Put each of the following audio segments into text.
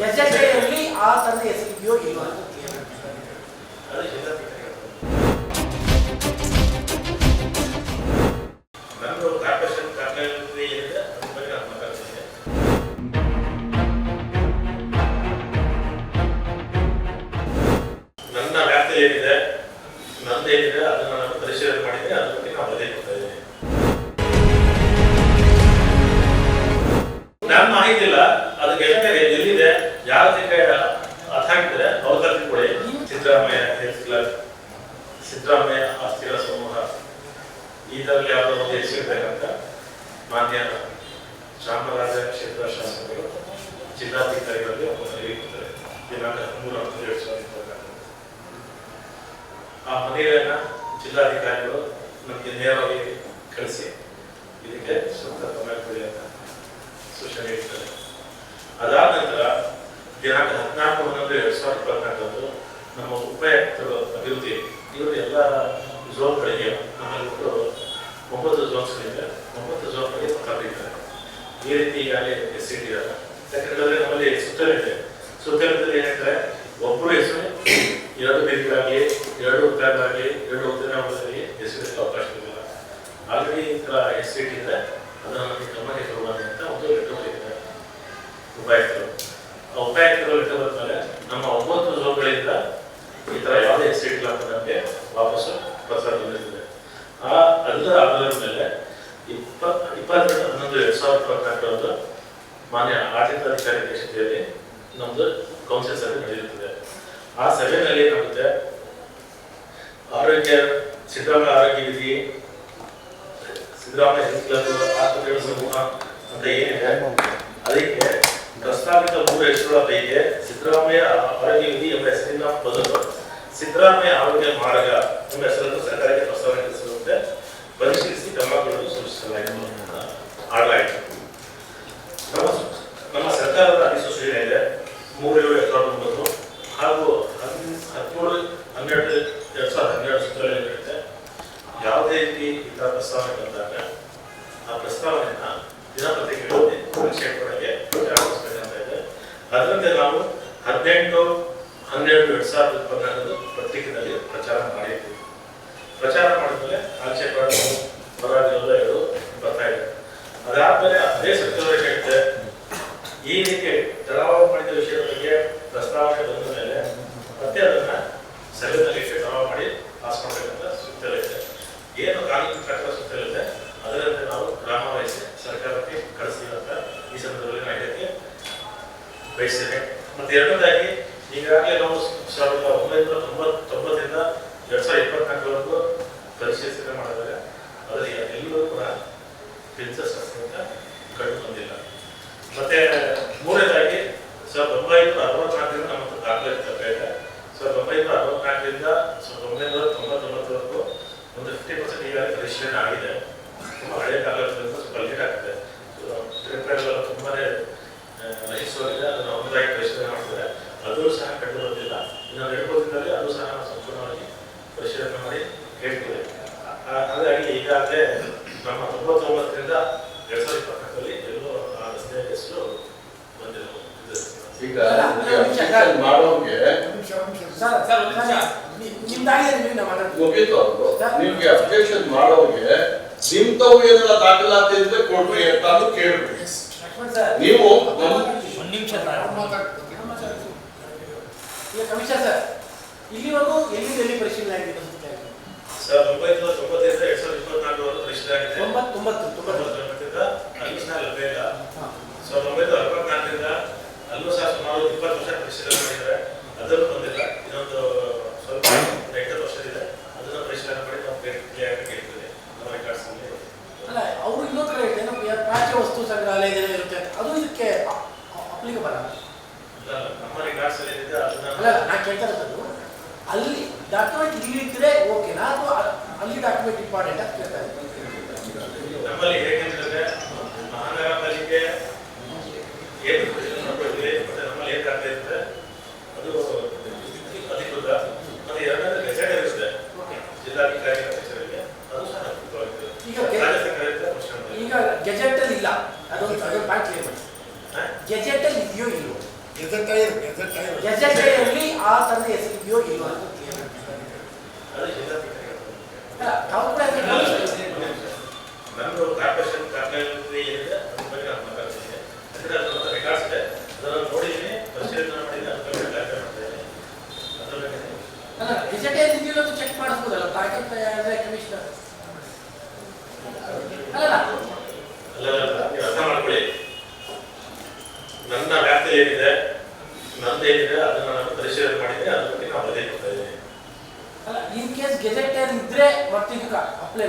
ಗೆಜೆಟೆಯಲ್ಲಿ ಆ Siddaramaiah health club Siddaramaiah ಆಸ್ತಿಗಳ ಸಮೂಹ. ಈ ಥರಲ್ಲಿ ಯಾವುದೋ ಒಂದು ಹೆಸರಿರ್ತಕ್ಕಂಥ ಮಾನ್ಯ ಚಾಮರಾಜ ಕ್ಷೇತ್ರ ಶಾಸಕರು ಜಿಲ್ಲಾಧಿಕಾರಿಗಳಲ್ಲಿ ಕೊಡ್ತಾರೆ. ದಿನಾಂಕ ಹದಿಮೂರು ಹತ್ತು ಎರಡು ಸಾವಿರದ ಆ ಮನವಿಯನ್ನ ಜಿಲ್ಲಾಧಿಕಾರಿಗಳು ನಮಗೆ ನೇರವಾಗಿ ಕಳಿಸಿ ಇದಕ್ಕೆ ಸೂಕ್ತ ಕ್ರಮ ಕೊಡಿ ಅಂತ ಸೂಚನೆ ನೀಡಿದ್ದಾರೆ ಅದಾದ ನಂತರ ದಿನಾಂಕ ಹದಿನಾಲ್ಕು ಹನ್ನೊಂದು ಎರಡು ಸಾವಿರದ ಇಪ್ಪತ್ನಾಲ್ಕರಂದು ನಮ್ಮ ಉಪಯುಕ್ತರು ಅಭಿವೃದ್ಧಿ, ಇವರು ಎಲ್ಲ ಝೋನ್ಗಳಿಗೆ ಒಟ್ಟು ಒಂಬತ್ತು ಝೋನ್ಸ್ಗಳಿಂದ. ಒಂಬತ್ತು ಝೋನ್ಗಳಿಗೆ ಕರೆದಿದ್ದಾರೆ ಈ ರೀತಿ ಈಗಾಗಲೇ ಎಸ್ ಇಟ್ಟಿದ್ದಾರೆ ಯಾಕಂದ್ರೆ ನಮ್ಮಲ್ಲಿ ಸುತ್ತಲಿದೆ ಸುತ್ತಲದಲ್ಲಿ ಏನಂದ್ರೆ ಒಬ್ಬರು ಹೆಸರು, ಎರಡು ಬೀದಿಗಳಾಗಲಿ, ಎರಡು ಉತ್ತರಗಳಾಗಲಿ, ಎರಡು ಉದ್ಯಾನವನದಲ್ಲಿ ಹೆಸರಿಡಕ್ಕೆ ಅವಕಾಶ ಇರಲಿಲ್ಲ ಆಲ್ರೆಡಿ ಈ ಥರ ಎಸ್ ಇಟ್ಟಿದ್ರೆ ಅದನ್ನು ನಮಗೆ ಗಮನಕ್ಕೆ ತರುವಾನೆ ಅಂತ ಒಂದು ಲೆಟರ್ ಬರೀತಾರೆ ಉಪಾಯುಕ್ತರು ಆ ಉಪಾಯುಕ್ತರು ಲೆಟರ್ ಬರ್ತಾರೆ ನಮ್ಮ ಒಂಬತ್ತು ಝೋನ್ಗಳಿಂದ ಈ ತರ ಯಾವುದೇ ಎಕ್ಸಿಟ್ ನಮಗೆ ವಾಪಸ್ಸು ಪತ್ರ ಬಂದಿರ್ತದೆ. ಆ ಅದರ ಆಧಾರದ ಮೇಲೆ ಇಪ್ಪತ್ ಇಪ್ಪತ್ತೆರಡು ಹನ್ನೊಂದು ಎರಡು ಸಾವಿರದ ಇಪ್ಪತ್ನಾಲ್ಕರಂದು ಮಾನ್ಯ ಆಡಳಿತಾಧಿಕಾರಿ ಅಧ್ಯಕ್ಷತೆಯಲ್ಲಿ ನಮ್ಮದು ಕೌನ್ಸಿಲ್ ಸಭೆ ನಡೆಯುತ್ತದೆ. ಆ ಸಭೆಯಲ್ಲಿ ಏನಾಗುತ್ತೆ ಆರೋಗ್ಯ, ಸಿದ್ದರಾಮಯ್ಯ ಆರೋಗ್ಯ ವಿಧಿ, ಸಿದ್ದರಾಮಯ್ಯ ಹೆಲ್ತ್ ಕ್ಲಬ್ ಆಸ್ಪತ್ರೆಗಳ ಸಮೂಹ ಅಂತ ಏನಿದೆ, ಅದಕ್ಕೆ ಪ್ರಸ್ತಾವಿತ ಮೂರು ಹೆಸರುಗಳ ಪೈಕಿ ಸಿದ್ದರಾಮಯ್ಯ ಆರೋಗ್ಯ ವಿಧಿ ಎಂಬ ಹೆಸರಿನ ಬದಲು ಸಿದ್ದರಾಮಯ್ಯ ಆರೋಗ್ಯ ಮಾರ್ಗ ಎಂಬ ಹೆಸರನ್ನು ಸರ್ಕಾರಕ್ಕೆ ಪ್ರಸ್ತಾವನೆ ಸಲ್ಲಿಸುವಂತೆ ಪರಿಶೀಲಿಸಿ ಕ್ರಮಗಳನ್ನು ಸೂಚಿಸಲಾಯಿತು ಆಡಲಾಯಿತು. ನಮ್ಮ ನಮ್ಮ ಸರ್ಕಾರದ ಅಧಿಸೂಚನೆ ಇದೆ, ಮೂರು ಏಳು ಎರಡ್ ಸಾವಿರದ ಒಂಬತ್ತು ಹಾಗೂ ಹದಿಮೂರು ಹನ್ನೆರಡು, ಎರಡ್ ಸಾವಿರದ ಹನ್ನೆರಡು ಸುತ್ತಲೇ ಇರುತ್ತೆ. ಯಾವುದೇ ರೀತಿ ಥರ ಪ್ರಸ್ತಾವನೆ ಬಂದಾಗ ಆ ಪ್ರಸ್ತಾವನೆಯನ್ನು ದಿನಪತ್ರಿಕೆಗಳಲ್ಲಿ ಇದೆ ಅದರಂತೆ ನಾವು ಹದಿನೆಂಟು, ಹನ್ನೆರಡು ಎರಡ್ ಸಾವಿರದ ಇಪ್ಪತ್ನಾಲ್ಕು ಪತ್ರಿಕೆಯಲ್ಲಿ ಪ್ರಚಾರ ಮಾಡಿದ್ವಿ. ಪ್ರಚಾರ ಮಾಡಿದ್ಮೇಲೆ ಪಡೆದು ಹೊರಗೆಲ್ಲ ಬರ್ತಾ ಇದೆ. ಅದಾದ್ಮೇಲೆ ಅದೇ ಸಚಿವರು ಹೇಳ್ತಾರೆ ಈ ರೀತಿ ತಡಾವ ಮಾಡಿದ ವಿಷಯದ ಬಗ್ಗೆ ಪ್ರಸ್ತಾವನೆ ಬಂದ ಮೇಲೆ ಮತ್ತೆ ಅದನ್ನ ಸಭೆಯಲ್ಲಿ ಇಟ್ಟು ತಡಾವ ಮಾಡಿ ಪಾಸ್ ಮಾಡಬೇಕಂತ ಸೂಕ್ತ ಇದೆ ಏನು ಕಾನೂನು ಪ್ರಕಾರ ಸೂಕ್ತ ಇದೆ ಅದರಂತೆ ನಾವು ಗ್ರಾಮ ವಹಿಸಿ ಸರ್ಕಾರಕ್ಕೆ ಕಳಿಸ್ತೀವಿ ಅಂತ ಈ ಸಂದರ್ಭದಲ್ಲಿ ನಾನು ಹೇಳಕ್ಕೆ ಬಯಸ್ತೇನೆ ಮತ್ತೆ ಎರಡನೇದಾಗಿ ಈಗಾಗಲೇ ನಾವು ಸಾವಿರದ ಒಂಬೈನೂರ ತೊಂಬತ್ತೊಂಬತ್ತರಿಂದ ಎರಡು ಸಾವಿರದ ಇಪ್ಪತ್ನಾಲ್ಕರವರೆಗೂ ಪರಿಶೀಲನೆ ಮಾಡಿದಾಗ ಅದರಲ್ಲಿ ಎಲ್ಲರೂ ಕೂಡ ಪ್ರಿನ್ಸಸ್ ಅಂತ ಕಂಡು ಬಂದಿಲ್ಲ. ಮತ್ತೆ ಮೂರನೇದಾಗಿ ಸಾವಿರದ ಒಂಬೈನೂರ ಅರವತ್ನಾಲ್ಕರಿಂದ ನಮ್ಮ ಹತ್ರ ದಾಖಲೆ ಇರ್ತದೆ ಸಾವಿರದ ಒಂಬೈನೂರ ಅರವತ್ನಾಲ್ಕರಿಂದ ಸಾವಿರದ ಒಂಬೈನೂರ ತೊಂಬತ್ತೊಂಬತ್ತರವರೆಗೂ ಒಂದು ಫಿಫ್ಟಿ ಪರ್ಸೆಂಟ್ ಈಗಾಗಲೇ ಪರಿಶೀಲನೆ ಆಗಿದೆ. ತುಂಬ ಹಳೆಯ ಇರೋದ್ರಿಂದ ಸ್ವಲ್ಪ ಲೇಟ್ ಆಗ್ತದೆ. ಟ್ರಿಪ್ಗಳೆಲ್ಲ ನಶಿಸುವಾಗಿದೆ ಅದನ್ನು ಒಂದಾಗಿ ಪರಿಶೀಲನೆ ಮಾಡಿದ್ರೆ ಅದು ಸಹ ಕಂಡು ಬಂದಿಲ್ಲ ಇನ್ನು ಅದು ಸಹ ನಾವು ಸಂಪೂರ್ಣವಾಗಿ ಪರಿಶೀಲನೆ ಮಾಡಿ ಹೇಳ್ತೀವಿ. ಹಾಗಾಗಿ ಈಗಾಗಲೇ ನಮ್ಮ ತೊಂಬತ್ತೊಂಬತ್ತರಿಂದ ಎರಡ್ ಸಾವಿರದ ಇಪ್ಪತ್ತರಲ್ಲಿ ಎಲ್ಲೋ ಆ ರಸ್ತೆಯ ಹೆಸರು ಬಂದಿರೋದು ಈಗ ನಿಮ್ಗೆ ಅಪ್ಲಿಕೇಶನ್ ಮಾಡೋಕೆ ಮುಗೀತು ನಿಮ್ಗೆ ಅಪ್ಲಿಕೇಶನ್ ಮಾಡೋಗೆ ನಿಮ್ ತಾವು ಏನೆಲ್ಲ ದಾಖಲಾತಿ ಇದ್ರೆ ಕೊಡ್ರಿ ಅಂತ ಕೇಳ್ರಿ ಸರ್ ನೀವು ಒಂದು ನಿಮಿಷ ಈಗ ಕಮಿಷನ್ ಸರ್. ಇಲ್ಲಿವರೆಗೂ ಎಲ್ಲಿ ಎಲ್ಲಿ ಪರಿಶೀಲನೆ ಆಗಿದೆ. ಸಾವಿರದ ಒಂಬೈನೂರ ತೊಂಬತ್ತೈದು ಎರಡ್ ಸಾವಿರದ ಇಪ್ಪತ್ನಾಲ್ಕರವರೆಗೂ ಪರಿಶೀಲನೆ ಆಗಿದೆ ತೊಂಬತ್ತು ತೊಂಬತ್ತು ತೊಂಬತ್ತು ತೊಂಬತ್ತೊಂಬತ್ತರಿಂದ ಅಡ್ಮಿಷನ್ ಲಭ್ಯ ಇಲ್ಲ ಹಾ. ಸಾವಿರದ ಒಂಬೈನೂರ ಅರವತ್ನಾಲ್ಕರಿಂದ ಅಲ್ಲೂ ಸಹ ಸುಮಾರು ಇಪ್ಪತ್ತು ವರ್ಷ ಪರಿಶೀಲನೆ ಮಾಡಿದ್ದಾರೆ ಅದನ್ನು ಬಂದಿಲ್ಲ ಇನ್ನೊಂದು ಸ್ವಲ್ಪ ಒಂದು ಎಂಟತ್ತು ವರ್ಷದಿದೆ ಅದನ್ನು ಪರಿಶೀಲನೆ ಮಾಡಿ ನಾವು ಕ್ಲಿಯರ್ ಆಗಿ ಹೇಳ್ತೀವಿ ನಮ್ಮ ರೆಕಾರ್ಡ್ಸ್ ಅಲ್ಲಿ ಅಲ್ಲ ಅವರು ಇನ್ನೊಂದು ಕಡೆ ಇದೆ, ಏನೋ ಪ್ರಾಚ್ಯ ವಸ್ತು ಸಂಗ್ರಹಾಲಯದಲ್ಲಿ ಇರುತ್ತೆ ಅಂತ. ಅದು ಇದಕ್ಕೆ ಅಪ್ಲಿಕಬಲ್ ಅಲ್ಲ ಇಲ್ಲ, ನಮ್ಮ ರೆಕಾರ್ಡ್ಸ್ ಅಲ್ಲಿ ಏನಿದೆ ಅಲ್ಲ ನಾ ಇರೋದು ಅಲ್ಲಿ ಡಾಕ್ಯುಮೆಂಟ್ ಇಲ್ಲಿ ಇದ್ರೆ ಓಕೆನಾ ಅಥವಾ ಅಲ್ಲಿ ಡಾಕ್ಯುಮೆಂಟ್ ಇಂಪಾರ್ಟೆಂಟ್ ಅಂತ ಕೇಳ್ತಾ ಇದ್ದೀನಿ. ನಮ್ಮಲ್ಲಿ ಮಹಾನಗರ ಪಾಲಿಕೆ ಏನು ಮಾಡ್ಕೊಳ್ತೀವಿ ಮತ್ತೆ ನಮ್ಮಲ್ಲಿ ಏನಾಗ್ತಾ ಇರ್ತದೆ ಅದು ಅಧಿಕೃತ ಮತ್ತೆ ಎರಡನೇ ಗೆಜೆಟ್ ಇರುತ್ತೆ. ಜಿಲ್ಲಾಧಿಕಾರಿ ಕಚೇರಿಗೆ. ಅದು ಸಹ ಈಗ ಈಗ ಗೆಜೆಟ್ ಅಲ್ಲಿ ಇಲ್ಲ ಅದೊಂದು ಅದೊಂದು ಪಾಯಿಂಟ್ ಕ್ಲಿಯರ್ ಮಾಡಿ? ಗೆಜೆಟ್ ಅಲ್ಲಿ ಇದೆಯೋ ಇಲ್ವೋ? ಗೆಜೆಟೆಯಲ್ಲಿ ಆ ತಂದೆ ಎಸೆದಿದೆಯೋ ಇಲ್ಲೋ ಅಂತ ತಾವು ಕೂಡ ಗೆಜೆಟರ್ ಇದ್ರೆ ಮತ್ತೆ ಇದಕ್ಕೆ ಅಪ್ಲೈ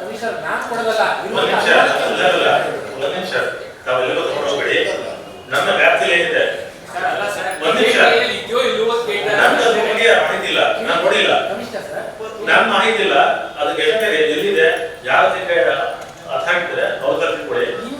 ಕಮಿಷನರ್ ನಾನು ಕೊಡೋದಲ್ಲ. ನನ್ನ ವ್ಯಾಪ್ತಿಯಲ್ಲಿ ಇದೆ